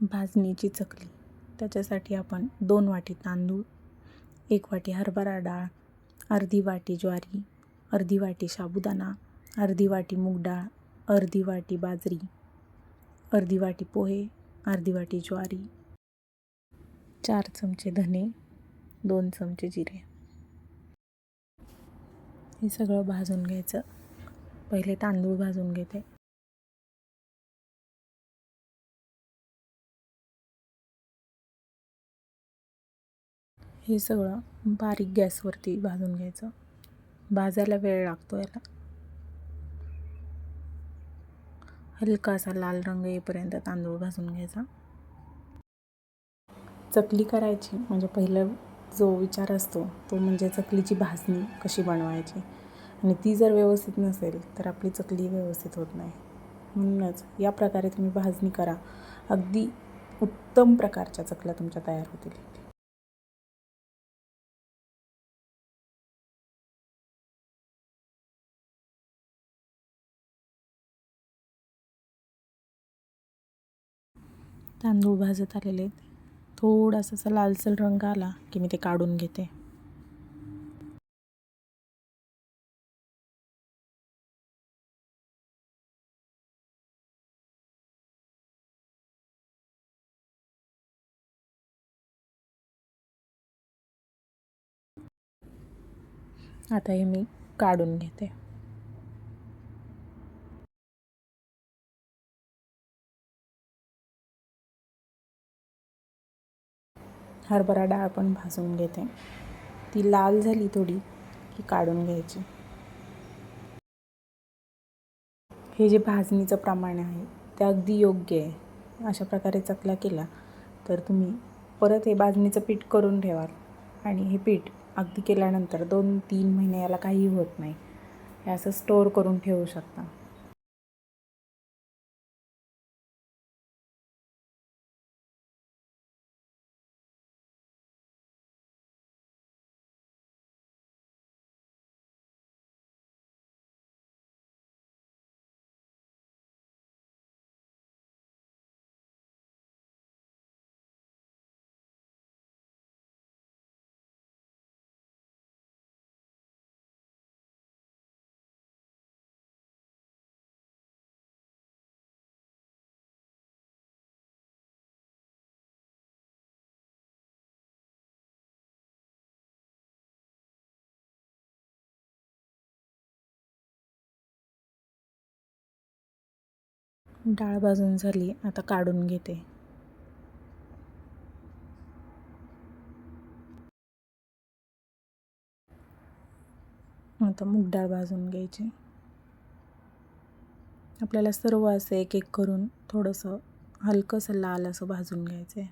भाजणीची चकली. त्याच्यासाठी आपण दोन वाटी तांदूळ एक वाटी हरभरा डाळ अर्धी वाटी ज्वारी अर्धी वाटी साबुदाणा अर्धी वाटी मूग डाळ अर्धी वाटी बाजरी अर्धी वाटी पोहे अर्धी वाटी ज्वारी चार चमचे धने दोन चमचे जिरे. हे सगळं भाजून घ्यायचं. पहिले तांदूळ भाजून घेते. हे सगळं बारीक गॅसवरती भाजून घ्यायचं. भाजायला वेळ लागतो याला. हलका असा लाल रंग येईपर्यंत तांदूळ भाजून घ्यायचा. चकली करायची म्हणजे पहिलं जो विचार असतो तो म्हणजे चकलीची भाजणी कशी बनवायची. आणि ती जर व्यवस्थित नसेल तर आपली चकली व्यवस्थित होत नाही. म्हणूनच या प्रकारे तुम्ही भाजणी करा. अगदी उत्तम प्रकारच्या चकल्या तुमच्या तयार होतील. तांदूळ भाजत आलेले आहेत. थोडासा असा लालसर रंग आला की मी ते काढून घेते. आता हे मी काढून घेते. हरभरा डाळ पण भाजून घेते. ती लाल झाली थोडी की काढून घ्यायची. हे जे भाजणीचं प्रमाण आहे ते अगदी योग्य आहे. अशा प्रकारे चकल्या केला तर तुम्ही परत हे भाजणीचं पीठ करून ठेवाल. आणि हे पीठ अगदी केल्यानंतर दोन तीन महिने याला काही होत नाही. हे असं स्टोअर करून ठेवू शकता. डाळ भाजून झाली आता काढून घेते. आता मूग डाळ भाजून घ्यायची. आपल्याला सर्व असं एक एक करून थोडंसं हलकंसं लाल असं भाजून घ्यायचं आहे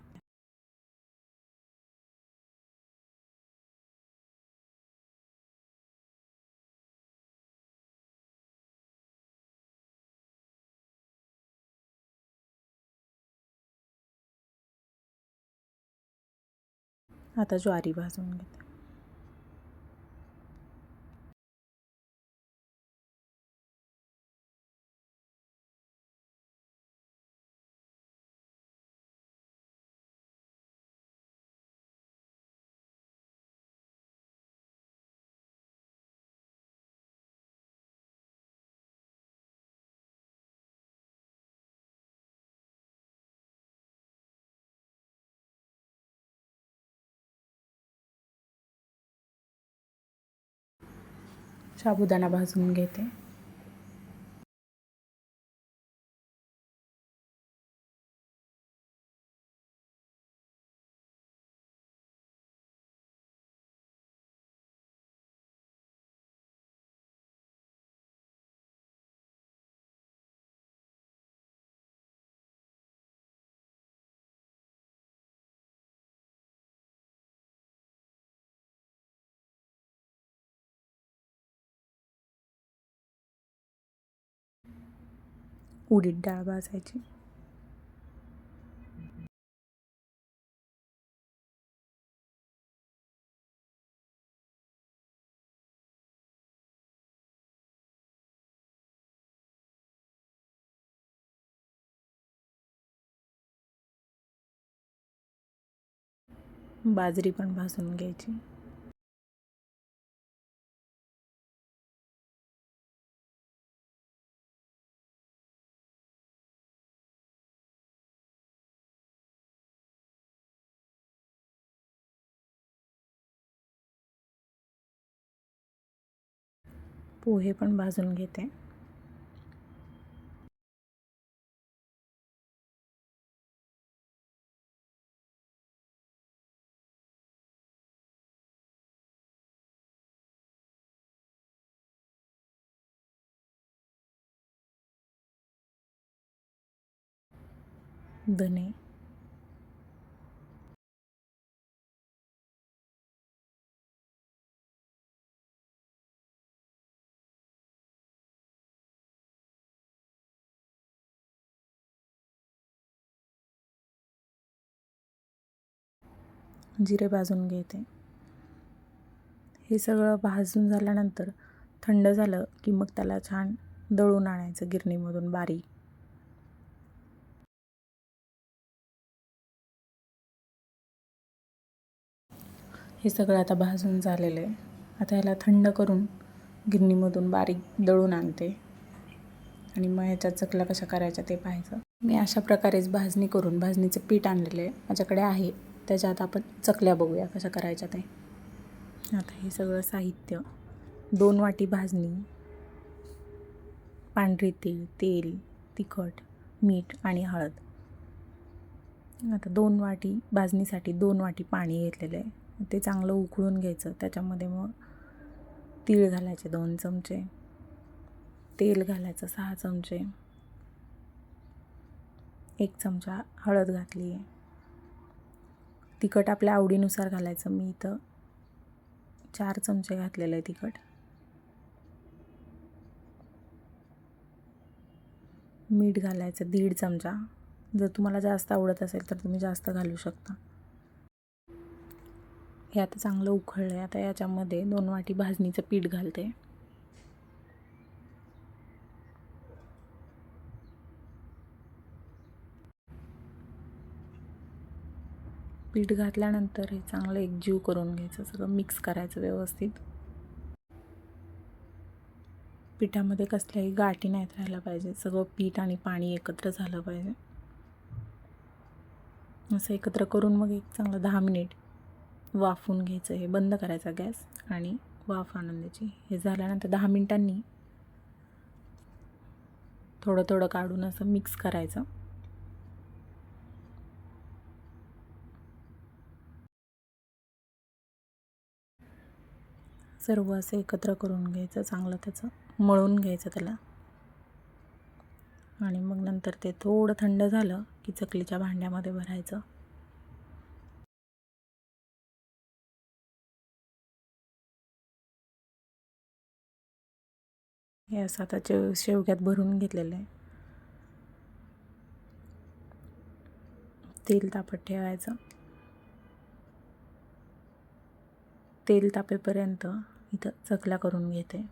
आता ज्वारी भाजून घेते. साबुदाणा भाजून घेते. उडीद डाळ भाजायची. बाजरी पण भाजून घ्यायची. पोहे पण भाजून घेते. धने. जिरे भाजून घेते. हे सगळं भाजून झाल्यानंतर थंड झालं की मग त्याला छान दळून आणायचं गिरणीमधून बारीक. हे सगळं आता भाजून झालेलं आहे. आता याला थंड करून गिरणीमधून बारीक दळून आणते. आणि मग ह्याच्यात चकल्या कशा करायच्या ते पाहायचं. मी अशा प्रकारेच भाजणी करून भाजणीचं पीठ आणलेलं आहे. माझ्याकडे आहे त्याच्यात आपण चकल्या बघूया कशा करायच्या ते आता हे सगळं साहित्य. दोन वाटी भाजणी. पांढरी तेल तेल तिखट मीठ आणि हळद. आता दोन वाटी भाजणीसाठी दोन वाटी पाणी घेतलेलं आहे. ते चांगलं उकळून घ्यायचं. त्याच्यामध्ये मग तीळ घालायचे दोन चमचे. तेल घालायचं सहा चमचे. एक चमचा हळद घातली आहे तिखट आपल्या आवडीनुसार घालायचं. मी इथं चार चमचे घातलेलं आहे तिखट. मीठ घालायचं दीड चमचा. जर तुम्हाला जास्त आवडत असेल तर तुम्ही जास्त घालू शकता. हे आता चांगलं उकळलं आहे आता याच्यामध्ये दोन वाटी भाजणीचं पीठ घालते. पीठ घातल्यानंतर हे चांगलं एकजीव करून घ्यायचं सगळं मिक्स करायचं व्यवस्थित. पिठामध्ये कसल्याही गाठी नाहीत राहायला पाहिजे सगळं पीठ आणि पाणी एकत्र झालं पाहिजे. असं एकत्र करून मग एक चांगलं दहा मिनिट वाफून घ्यायचं हे बंद करायचा गॅस आणि वाफ आणून द्यायची हे झाल्यानंतर दहा मिनिटांनी थोडं थोडं काढून असं मिक्स करायचं. सर्व असं एकत्र करून घ्यायचं चांगलं त्याचं मळून घ्यायचं त्याला. आणि मग नंतर ते थोडं थंड झालं की चकलीच्या भांड्यामध्ये भरायचं. हे असं आता शेवग्यात भरून घेतलेलं आहे. तेल तापत ठेवायचं. तेल तापेपर्यंत इथं चकल्या करून घेते.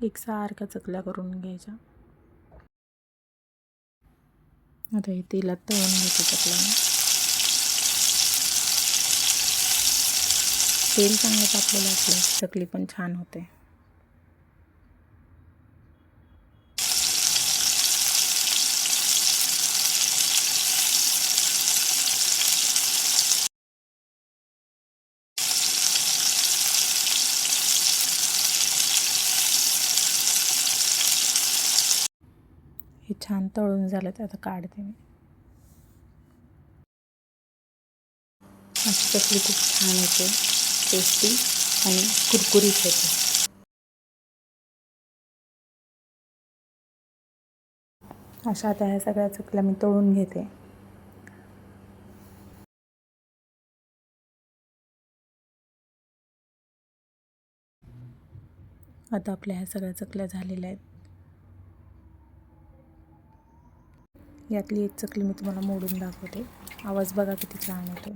एकसारख्या चकल्या करून घ्यायच्या आता हे तेलात तळून घ्यायचं चकल्या तेल चांगलं तापलेलं असलं चकली पण छान होते. हे छान तळून झालं तर आता काढते मी. अशी चकली खूप छान होते. टेस्टी आणि कुरकुरीत होते. अशा आता ह्या सगळ्या चकल्या मी तळून घेते. आता आपल्या ह्या सगळ्या चकल्या झालेल्या आहेत. यातली एक चकली मी तुम्हाला मोडून दाखवते. आवाज बघा किती छान येतो